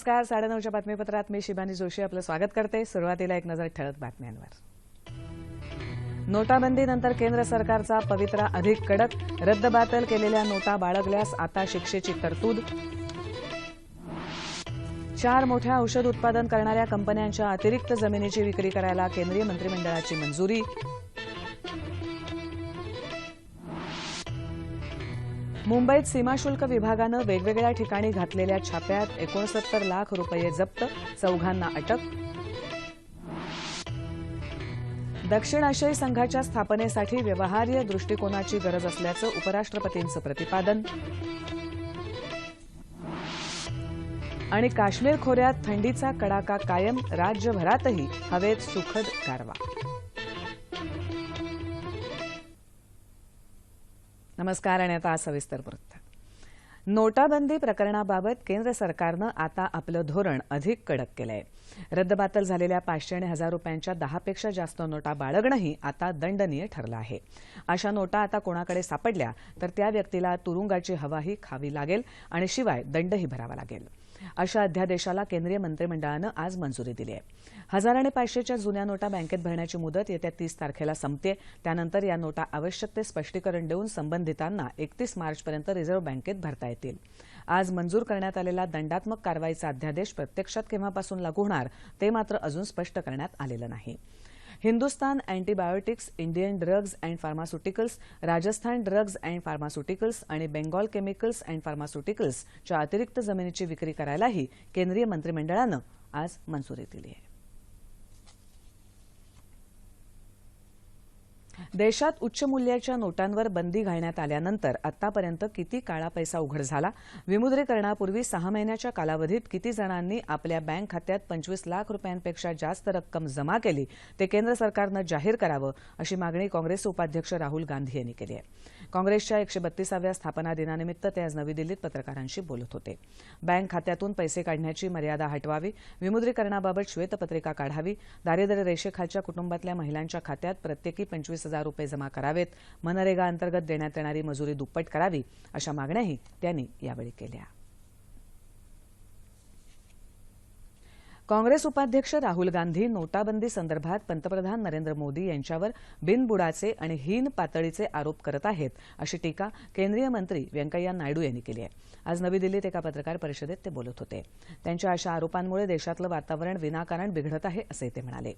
नमस्कार साडेनऊच्या बातमीपत्रात मी शिबानी जोशी आपलं स्वागत करते. सुरुवातीला एक नजर ठळक बातम्यांवर. नोटाबंदीनंतर केंद्र सरकारचा पवित्रा अधिक कडक रद्दबातल केलेल्या नोटा बाळगल्यास आता शिक्षेची तरतूद. चार मोठ्या औषध उत्पादन करणाऱ्या कंपन्यांच्या अतिरिक्त जमिनीची विक्री करायला केंद्रीय मंत्रिमंडळाची मंजुरी. मुंबईत सीमाशुल्क विभागानं वेगवेगळ्या ठिकाणी घातलेल्या छाप्यात एकोणसत्तर लाख रुपये जप्त चौघांना अटक. दक्षिण आशियाई संघाच्या स्थापनेसाठी व्यवहार्य दृष्टिकोनाची गरज असल्याचं उपराष्ट्रपतींचं प्रतिपादन. आणि काश्मीर खोऱ्यात थंडीचा कडाका कायम राज्यभरातही हवेत सुखद गारवा. नमस्कार आणि आता सविस्तर वृत्त. नोटाबंदी प्रकरणाबाबत केंद्र सरकारनं आता आपलं धोरण अधिक कडक केलं आहे रद्दबातल झालेल्या पाचशे आणि हजार रुपयांच्या दहापेक्षा जास्त नोटा बाळगणंही आता दंडनीय ठरलं आहे. अशा नोटा आता कोणाकडे सापडल्या तर त्या व्यक्तीला तुरुंगाची हवाही खावी लागेल आणि शिवाय दंडही भरावा लागेल. अशा अध्यादेशाला केंद्रीय मंत्रिमंडळानं आज मंजुरी दिली आहे. हजार आणि पाचशेच्या जुन्या नोटा बँकेत भरण्याची मुदत येत्या तीस तारखेला संपते. त्यानंतर या नोटा आवश्यक ते स्पष्टीकरण देऊन संबंधितांना एकतीस मार्चपर्यंत रिझर्व्ह बँकेत भरता येतील. आज मंजूर करण्यात आलेला दंडात्मक कारवाईचा अध्यादेश प्रत्यक्षात केव्हापासून लागू होणार ते मात्र अजून स्पष्ट करण्यात आलेलं नाही. Hindustan antibiotics Indian drugs and pharmaceuticals Rajasthan drugs and pharmaceuticals आणि बेंगॉल केमिकल्स अँड फार्मास्युटिकल्सच्या अतिरिक्त जमिनीची विक्री करायलाही केंद्रीय मंत्रिमंडळानं आज मंजुरी दिली आहे. देशात उच्च मूल्याच्या नोटांवर बंदी घालण्यात आल्यानंतर आतापर्यंत किती काळा पैसा उघड झाला? विमुद्रीकरणापूर्वी सहा महिन्याच्या कालावधीत किती जणांनी आपल्या बँक खात्यात पंचवीस लाख रुपयांपेक्षा जास्त रक्कम जमा केली? ते केंद्र सरकारनं जाहीर करावं अशी मागणी काँग्रेस उपाध्यक्ष राहुल गांधी यांनी केली आहे. काँग्रेसच्या एकशे बत्तीसाव्या स्थापना दिनानिमित्त ते आज नवी दिल्लीत पत्रकारांशी बोलत होते. बँक खात्यातून पैसे काढण्याची मर्यादा हटवावी विमुद्रीकरणाबाबत श्वेतपत्रिका काढावी दारिद्र्य रेषेखालच्या कुटुंबातल्या महिलांच्या खात्यात प्रत्येकी पंचवीस हजार रुपये जमा करावेत मनरेगा अंतर्गत देण्यात येणारी मजुरी दुप्पट करावी अशा मागण्याही त्यांनी यावेळी केल्या. काँग्रेस उपाध्यक्ष राहुल गांधी नोटाबंदी संदर्भात पंतप्रधान नरेंद्र मोदी यांच्यावर बिनबुडाचे आणि हीन पातळीचे आरोप करत आहेत अशी टीका केंद्रीय मंत्री व्यंकय्या नायडू यांनी केली आहे. आज नवी दिल्लीत एका पत्रकार परिषदेत ते बोलत होते. त्यांच्या अशा आरोपांमुळे देशातलं वातावरण विनाकारण बिघडत आहे असे ते म्हणाले.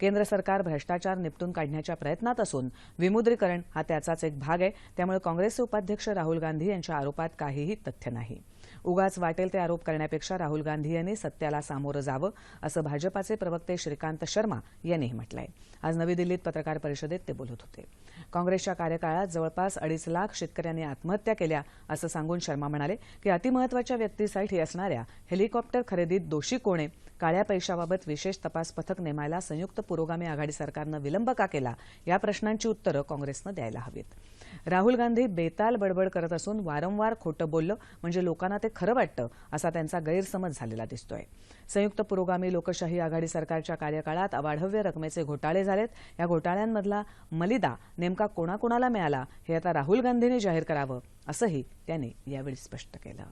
केंद्र सरकार भ्रष्टाचार निपटून काढण्याच्या प्रयत्नात असून विमुद्रीकरण हा त्याचाच एक भाग आहे त्यामुळे काँग्रेसचे उपाध्यक्ष राहुल गांधी यांच्या आरोपात काहीही तथ्य नाही. उगाच वाटेल ते आरोप करण्यापेक्षा राहुल गांधी यांनी सत्याला सामोरं जावं असं भाजपाचे प्रवक्ते श्रीकांत शर्मा यांनीही म्हटलंय. आज नवी दिल्लीत पत्रकार परिषदेत ते बोलत होते. काँग्रेसच्या कार्यकाळात जवळपास अडीच लाख शेतकऱ्यांनी आत्महत्या केल्या असं सांगून शर्मा म्हणाले की अतिमहत्वाच्या व्यक्तीसाठी असणाऱ्या हेलिकॉप्टर खरेदीत दोषी कोणे काळ्या पैशाबाबत विशेष तपास पथक नेमायला संयुक्त पुरोगामी आघाडी सरकारनं विलंब का केला? या प्रश्नांची उत्तरं काँग्रेसनं द्यायला हवीत. राहुल गांधी बेताल बडबड करत असून वारंवार खोटं बोललं म्हणजे लोकांना ते खरं वाटतं असा त्यांचा गैरसमज झालेला दिसतोय. संयुक्त पुरोगामी लोकशाही आघाडी सरकारच्या कार्यकाळात अवाढव्य रकमेचे घोटाळे झालेत. या घोटाळ्यांमधला मलिदा नेमका कोणाकोणाला मिळाला हे आता राहुल गांधींनी जाहीर करावं असंही त्यांनी यावेळी स्पष्ट केलं.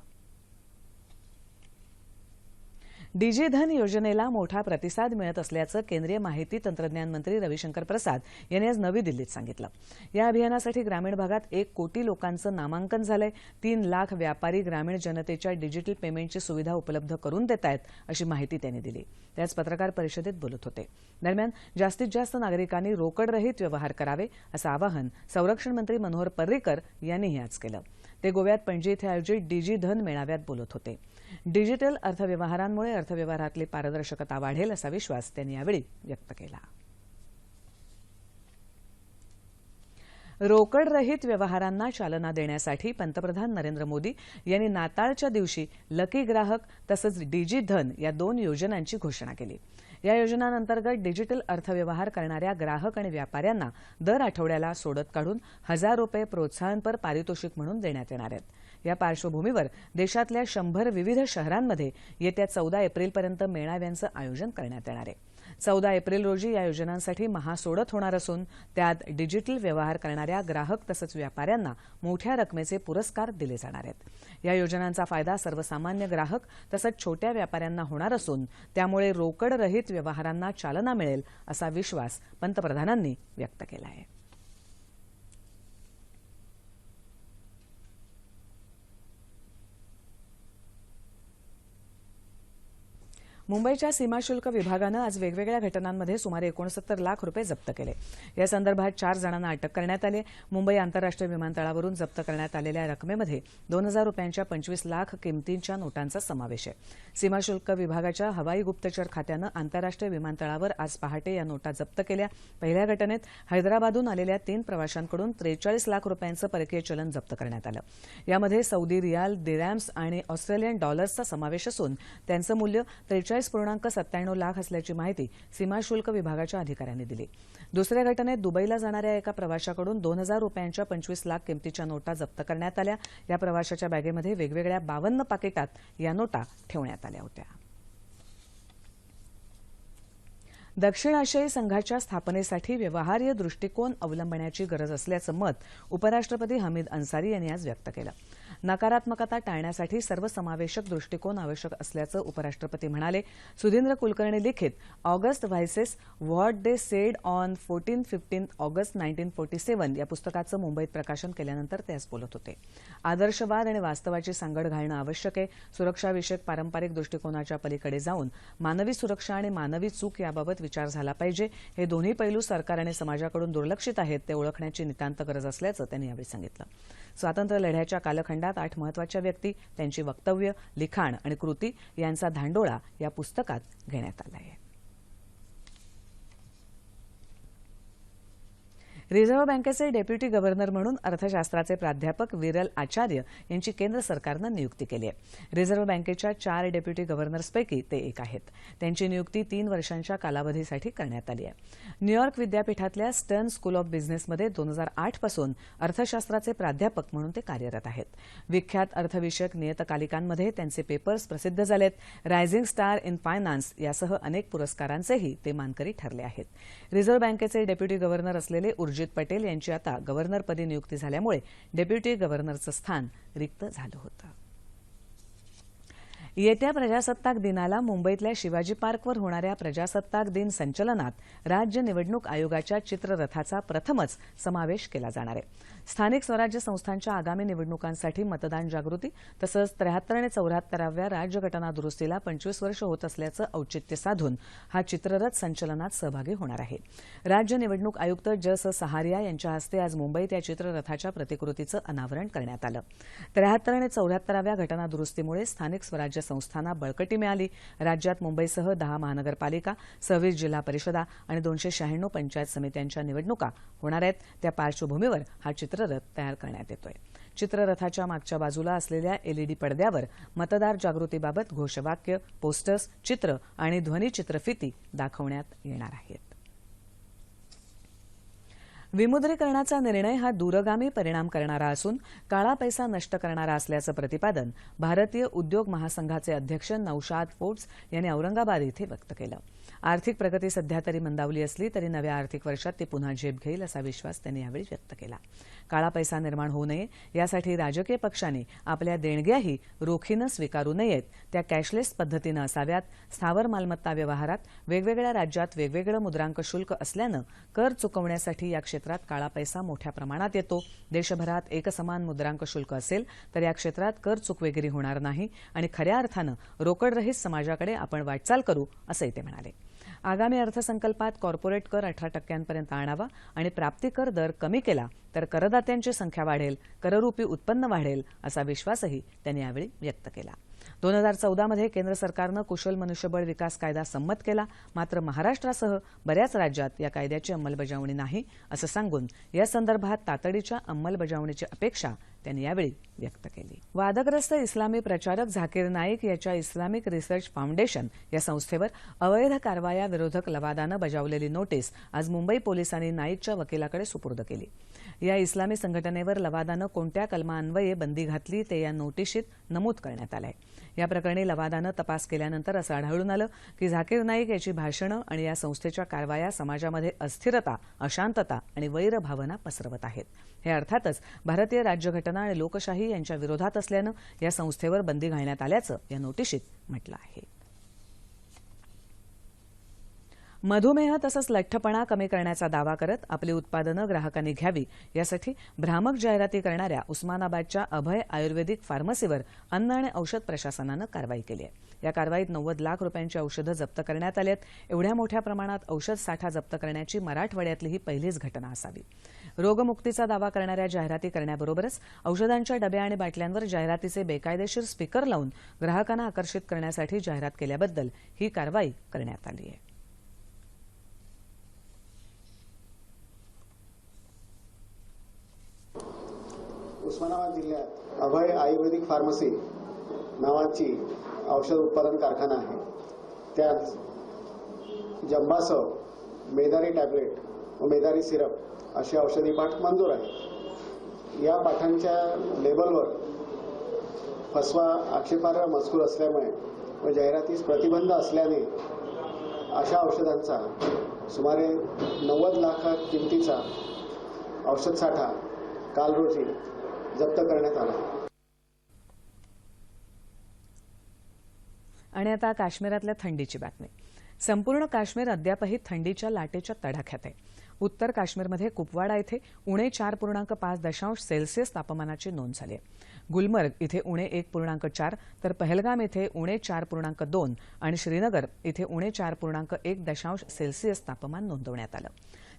डिजीधन योजनेला मोठा प्रतिसाद मिळत असल्याचं केंद्रीय माहिती तंत्रज्ञान मंत्री रविशंकर प्रसाद यांनी आज नवी दिल्लीत सांगितलं. या अभियानासाठी ग्रामीण भागात एक कोटी लोकांचं नामांकन झालंय. तीन लाख व्यापारी ग्रामीण जनतेच्या डिजिटल पेमेंटची सुविधा उपलब्ध करून देत आहेत अशी माहिती त्यांनी दिली. ते आज पत्रकार परिषदेत बोलत होते. दरम्यान जास्तीत जास्त नागरिकांनी रोकडरहित व्यवहार करावे असं आवाहन संरक्षण मंत्री मनोहर पर्रिकर यांनीही आज केलं. ते गोव्यात पणजी इथं आयोजित डीजी धन मेळाव्यात बोलत होते. डिजिटल अर्थव्यवहारांमुळे अर्थव्यवहारातली पारदर्शकता वाढेल असा विश्वास त्यांनी यावेळी व्यक्त केला. रोकडरहित व्यवहारांना चालना देण्यासाठी पंतप्रधान नरेंद्र मोदी यांनी नाताळच्या दिवशी लकी ग्राहक तसंच डीजी धन या दोन योजनांची घोषणा केली. या योजनांतर्गत डिजिटल अर्थव्यवहार करणाऱ्या ग्राहक आणि व्यापाऱ्यांना दर आठवड्याला सोडत काढून हजार रुपये प्रोत्साहनपर पारितोषिक म्हणून देण्यात येणार आहेत. या पार्श्वभूमीवर देशातल्या शंभर विविध शहरांमध्ये येत्या चौदा एप्रिलपर्यंत मेळाव्यांचं आयोजन करण्यात येणार आहे. चौदा एप्रिल रोजी या योजनांसाठी महासोडत होणार असून त्यात डिजिटल व्यवहार करणाऱ्या ग्राहक तसंच व्यापाऱ्यांना मोठ्या रकमेचे पुरस्कार दिले जाणार आहेत. या योजनांचा फायदा सर्वसामान्य ग्राहक तसंच छोट्या व्यापाऱ्यांना होणार असून त्यामुळे रोकडरहित व्यवहारांना चालना मिळेल असा विश्वास पंतप्रधानांनी व्यक्त केला आहे. मुंबईच्या सीमाशुल्क विभागानं आज वेगवेगळ्या घटनांमध्ये सुमारे एकोणसत्तर लाख रुपये जप्त केले. या संदर्भात चार जणांना अटक करण्यात आली. मुंबई आंतरराष्ट्रीय विमानतळावरून जप्त करण्यात आलेल्या रकमेमध्ये दोन हजार रुपयांच्या पंचवीस लाख किमतींच्या नोटांचा समावेश आहे. सीमाशुल्क विभागाच्या हवाई गुप्तचर खात्यानं आंतरराष्ट्रीय विमानतळावर आज पहाटे या नोटा जप्त केल्या. पहिल्या घटनेत हैदराबादहून आलेल्या तीन प्रवाशांकडून त्रेचाळीस लाख रुपयांचं परकीय चलन जप्त करण्यात आलं. यामध्ये सौदी रियाल दिरॅम्स आणि ऑस्ट्रेलियन डॉलर्सचा समावेश असून त्यांचं मूल्य त्रेचाळीस पूर्णांक सत्त्याण्णव लाख असल्याची माहिती सीमाशुल्क विभागाच्या अधिकाऱ्यांनी दिली. दुसऱ्या घटनेत दुबईला जाणाऱ्या एका प्रवाशाकडून दोन हजार रुपयांच्या पंचवीस लाख किमतीच्या नोटा जप्त करण्यात आल्या. या प्रवाशाच्या बॅगेमध्ये वेगवेगळ्या बावन्न पाकिटात या नोटा ठेवण्यात आल्या होत्या. दक्षिण आशियाई संघाच्या स्थापनेसाठी व्यवहार्य दृष्टिकोन अवलंबण्याची गरज असल्याचं मत उपराष्ट्रपती हमीद अन्सारी यांनी आज व्यक्त केलं. नकारात्मकता टाळण्यासाठी सर्वसमावेशक दृष्टिकोन आवश्यक असल्याचं उपराष्ट्रपती म्हणाले. सुधींद्र कुलकर्णी लिखित August voices what they said on fourteen fifteen August nineteen forty seven या पुस्तकाचं मुंबईत प्रकाशन केल्यानंतर ते आज बोलत होते. आदर्शवाद आणि वास्तवाची सांगड घालणं आवश्यक आहे. सुरक्षाविषयक पारंपरिक दृष्टिकोनाच्या पलीकडे जाऊन मानवी सुरक्षा आणि मानवी चूक याबाबत विचार झाला पाहिजे. हे दोन्ही पैलू सरकार आणि समाजाकडून दुर्लक्षित आहेत ते ओळखण्याची नितांत गरज असल्याचं त्यांनी यावेळी सांगितलं. स्वातंत्र्य लढ्याच्या कालखंडात आठ महत्त्वाच्या व्यक्ती त्यांची वक्तव्य लिखाण आणि कृती यांचा धांडोळा या पुस्तकात घेण्यात आला आहे. रिझर्व्ह बँकेचे डेप्युटी गव्हर्नर म्हणून अर्थशास्त्राचे प्राध्यापक विरल आचार्य यांची केंद्र सरकारनं नियुक्ती केली आहे. रिझर्व्ह बँकेच्या चार डेप्युटी गव्हर्नर्सपैकी ते एक आहेत. त्यांची नियुक्ती तीन वर्षांच्या कालावधीसाठी करण्यात आली आहे. न्यूयॉर्क विद्यापीठातल्या स्टर्न स्कूल ऑफ बिझनेसमध्ये दोन हजार आठपासून अर्थशास्त्राचे प्राध्यापक म्हणून ते कार्यरत आहेत. विख्यात अर्थविषयक नियतकालिकांमध्ये त्यांचे पेपर्स प्रसिद्ध झालेत. रायझिंग स्टार इन फायनान्स यासह अनेक पुरस्कारांचेही ते मानकरी ठरले आहेत. रिझर्व्ह बँकेचे डेप्युटी गव्हर्नर असलेले उर्जित पटेल यांची आता गव्हर्नरपदी नियुक्ती झाल्यामुळे डेप्युटी गव्हर्नरचं स्थान रिक्त झालं होतं. येत्या प्रजासत्ताक दिनाला मुंबईतल्या शिवाजी पार्कवर होणाऱ्या प्रजासत्ताक दिन संचलनात राज्य निवडणूक आयोगाच्या चित्ररथाचा प्रथमच समावेश केला जाणार आहे. स्थानिक स्वराज्य संस्थांच्या आगामी निवडणुकांसाठी मतदान जागृती तसंच त्र्याहत्तर आणि चौऱ्याहत्तराव्या राज्यघटना दुरुस्तीला पंचवीस वर्ष होत असल्याचं औचित्य साधून हा चित्ररथ संचलनात सहभागी होणार आहे. राज्य निवडणूक आयुक्त जस सहारिया यांच्या हस्ते आज मुंबईत या चित्ररथाच्या प्रतिकृतीचं अनावरण करण्यात आलं. त्र्याहत्तर आणि चौऱ्याहत्तराव्या घटना दुरुस्तीमुळे स्थानिक स्वराज्य संस्थांना बळकटी मिळाली. राज्यात मुंबईसह दहा महानगरपालिका सव्वीस जिल्हा परिषदा आणि दोनशे शहाण्णव पंचायत समित्यांच्या निवडणुका होणार आहेत. त्या पार्श्वभूमीवर हा चित्ररथ तयार करण्यात येतोय. चित्ररथाच्या मागच्या बाजूला असलेल्या एलईडी पडद्यावर मतदार जागृतीबाबत घोषवाक्य पोस्टर्स चित्र आणि ध्वनिचित्रफिती दाखवण्यात येणार आहेत. विमुद्रीकरणाचा निर्णय हा दूरगामी परिणाम करणारा असून काळा पैसा नष्ट करणारा असल्याचं प्रतिपादन भारतीय उद्योग महासंघाचे अध्यक्ष नौशाद फोर्ट्स यांनी औरंगाबाद इथे व्यक्त केलं. आर्थिक प्रगती सध्या तरी मंदावली असली तरी नव्या आर्थिक वर्षात ती पुन्हा झेप घेईल असा विश्वास त्यांनी यावेळी व्यक्त केला. काळा पैसा निर्माण होऊ नये यासाठी राजकीय पक्षांनी आपल्या देणग्याही रोखीनं स्वीकारू नयेत त्या कॅशलेस पद्धतीनं असाव्यात स्थावर मालमत्ता व्यवहारात वेगवेगळ्या राज्यात वेगवेगळं मुद्रांक शुल्क असल्यानं कर चुकवण्यासाठी या क्षेत्रात क्षेत्रात काळा पैसा मोठ्या प्रमाणात येतो. देशभरात एकसमान मुद्रांक शुल्क असेल तर या क्षेत्रात कर चुकवेगिरी होणार नाही आणि खऱ्या अर्थानं रोकडरहित समाजाकडे आपण वाटचाल करू असंही ते म्हणाले. आगामी अर्थसंकल्पात कॉर्पोरेट कर अठरा टक्क्यांपर्यंत आणावा आणि प्राप्तिकर दर कमी केला तर करदात्यांची संख्या वाढेल कररूपी उत्पन्न वाढेल असा विश्वासही त्यांनी यावेळी व्यक्त केला. दोन हजार चौदामध्ये केंद्र सरकारनं कुशल मनुष्यबळ विकास कायदा संमत केला. मात्र महाराष्ट्रासह बऱ्याच राज्यात या कायद्याची अंमलबजावणी नाही असं सांगून या संदर्भात तातडीच्या अंमलबजावणीची अपेक्षा त्यांनी यावेळी व्यक्त केली. वादग्रस्त इस्लामी प्रचारक झाकीर नाईक याच्या इस्लामिक रिसर्च फाउंडेशन या संस्थेवर अवैध कारवाया विरोधक लवादानं बजावलेली नोटीस आज मुंबई पोलिसांनी नाईकच्या वकिलाकडे सुपूर्द केली. या इस्लामी संघटनेवर लवादानं कोणत्या कलमान्वये बंदी घातली ते या नोटिशीत नमूद करण्यात आलं आहे या प्रकरणी लवादानं तपास केल्यानंतर असं आढळून आलं की झाकीर नाईक याची भाषणं आणि या संस्थेच्या कारवाया समाजामध्ये अस्थिरता अशांतता आणि वैरभावना पसरवत आहेत. हे अर्थातच भारतीय राज्यघटना आणि लोकशाही यांच्या विरोधात असल्यानं या संस्थेवर बंदी घालण्यात आल्याचं या नोटिशीत म्हटलं आहे. मधुमेह तसंच लठ्ठपणा कमी करण्याचा दावा करत आपली उत्पादनं ग्राहकांनी घ्यावी यासाठी भ्रामक जाहिराती करणाऱ्या उस्मानाबादच्या अभय आयुर्वेदिक फार्मसीवर अन्न आणि औषध प्रशासनानं कारवाई केली आहे. या कारवाईत नव्वद लाख रुपयांची औषधं जप्त करण्यात आली आहेत. एवढ्या मोठ्या प्रमाणात औषध साठा जप्त करण्याची मराठवाड्यातली ही पहिलीच घटना असावी. रोगमुक्तीचा दावा करणाऱ्या जाहिराती करण्याबरोबरच औषधांच्या डब्या आणि बाटल्यांवर जाहिरातीचे बेकायदेशीर स्पीकर लावून ग्राहकांना आकर्षित करण्यासाठी जाहिरात केल्याबद्दल ही कारवाई करण्यात आली आहे. उस्मानाबाद जिल्ह्यात अभय आयुर्वेदिक फार्मसी नावाची औषध उत्पादन कारखाना आहे. त्यात जंबासव मेदारी टॅबलेट व मेदारी सिरप अशी औषधी पाठ मंजूर आहे. या पाठांच्या लेबलवर फसवा आक्षेपार्ह मजकूर असल्यामुळे व जाहिरातीस प्रतिबंध असल्याने अशा औषधांचा सुमारे नव्वद लाख किमतीचा औषध साठा काल रोजी जप्त करण्यात आला. आणि आता काश्मीरातल्या थंडीची बातमी. संपूर्ण काश्मीर अद्यापही थंडीच्या लाटेच्या तडाख्यात आहे. उत्तर काश्मीरमध्ये कुपवाडा इथे उणे चार पूर्णांक पाच दशांश सेल्सिअस तापमानाची नोंद झाली आहे. गुलमर्ग इथे उणे एक पूर्णांक चार तर पहलगाम इथे उणे चार पूर्णांक दोन आणि श्रीनगर इथे उणे चार पूर्णांक एक दशांश सेल्सिअस तापमान नोंदवण्यात आलं.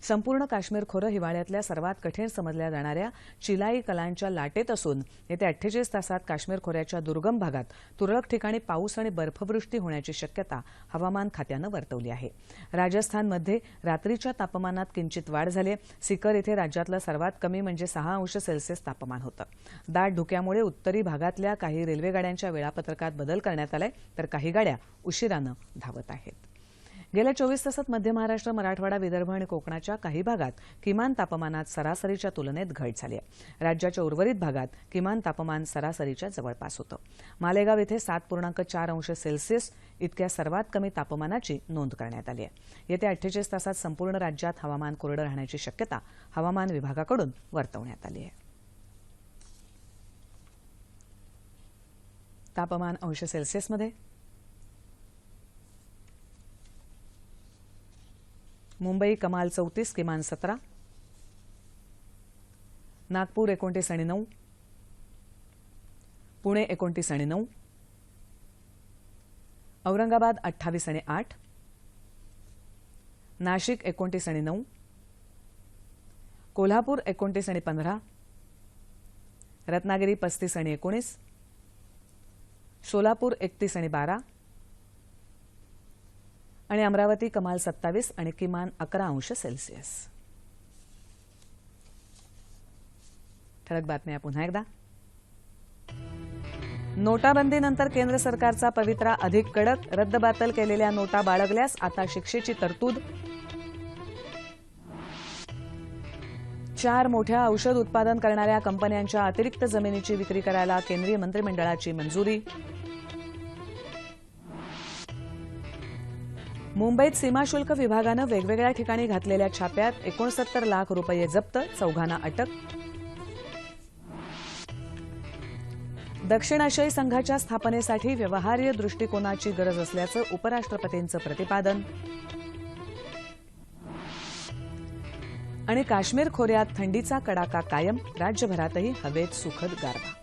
संपूर्ण काश्मीर खोरं हिवाळ्यातल्या सर्वात कठीण समजल्या जाणाऱ्या चिलाई कलांच्या लाटेत असून येत्या अठ्ठेचाळीस तासात काश्मीर खोऱ्याच्या दुर्गम भागात तुरळक ठिकाणी पाऊस आणि बर्फवृष्टी होण्याची शक्यता हवामान खात्यानं वर्तवली आहे. राजस्थानमध्ये रात्रीच्या तापमानात किंचित वाढ झाली सिकर इथे राज्यातलं सर्वात कमी म्हणजे सहा अंश सेल्सिअस तापमान होतं. दाट धुक्यामुळे उत्तरी भागातल्या काही रेल्वेगाड्यांच्या वेळापत्रकात बदल करण्यात आलाय तर काही गाड्या उशिरानं धावत आहेत. गेल्या चोवीस तासात मध्य महाराष्ट्र मराठवाडा विदर्भ आणि कोकणाच्या काही भागात किमान तापमानात सरासरीच्या तुलनेत घट झाली आहे. राज्याच्या उर्वरित भागात किमान तापमान सरासरीच्या जवळपास होतं. मालेगाव इथे सात पूर्णांक चार अंश सेल्सिअस इतक्या सर्वात कमी तापमानाची नोंद करण्यात आली आहे. येत्या अठ्ठेचाळीस तासात संपूर्ण राज्यात हवामान कोरडं राहण्याची शक्यता हवामान विभागाकडून वर्तवण्यात आली आहे. तापमान अंश सेल्सिअसमध्ये मुंबई कमाल चौतीस किमान सतरा. नागपूर एकोणतीस आणि नऊ. पुणे एकोणतीस आणि नऊ. औरंगाबाद अठ्ठावीस आणि आठ. नाशिक एकोणतीस आणि नऊ. कोल्हापूर एकोणतीस आणि पंधरा. रत्नागिरी पस्तीस आणि एकोणीस. सोलापूर एकतीस आणि बारा. आणि अमरावती कमाल सत्तावीस आणि किमान अकरा अंश सेल्सिअस. ठळक बातम्या पुन्हा एकदा. नोटाबंदीनंतर केंद्र सरकारचा पवित्रा अधिक कडक रद्दबातल केलेल्या नोटा बाळगल्यास आता शिक्षेची तरतूद. चार मोठ्या औषध उत्पादन करणाऱ्या कंपन्यांच्या अतिरिक्त जमिनीची विक्री करायला केंद्रीय मंत्रिमंडळाची मंजुरी. मुंबईत सीमाशुल्क विभागानं वेगवेगळ्या ठिकाणी घातलेल्या छाप्यात एकोणसत्तर लाख रुपये जप्त चौघांना अटक. दक्षिण आशियाई संघाच्या स्थापनेसाठी व्यवहार्य दृष्टिकोनाची गरज असल्याचं उपराष्ट्रपतींचं प्रतिपादन. आणि काश्मीर खोऱ्यात थंडीचा कडाका कायम राज्यभरातही हवेत सुखद गारवा.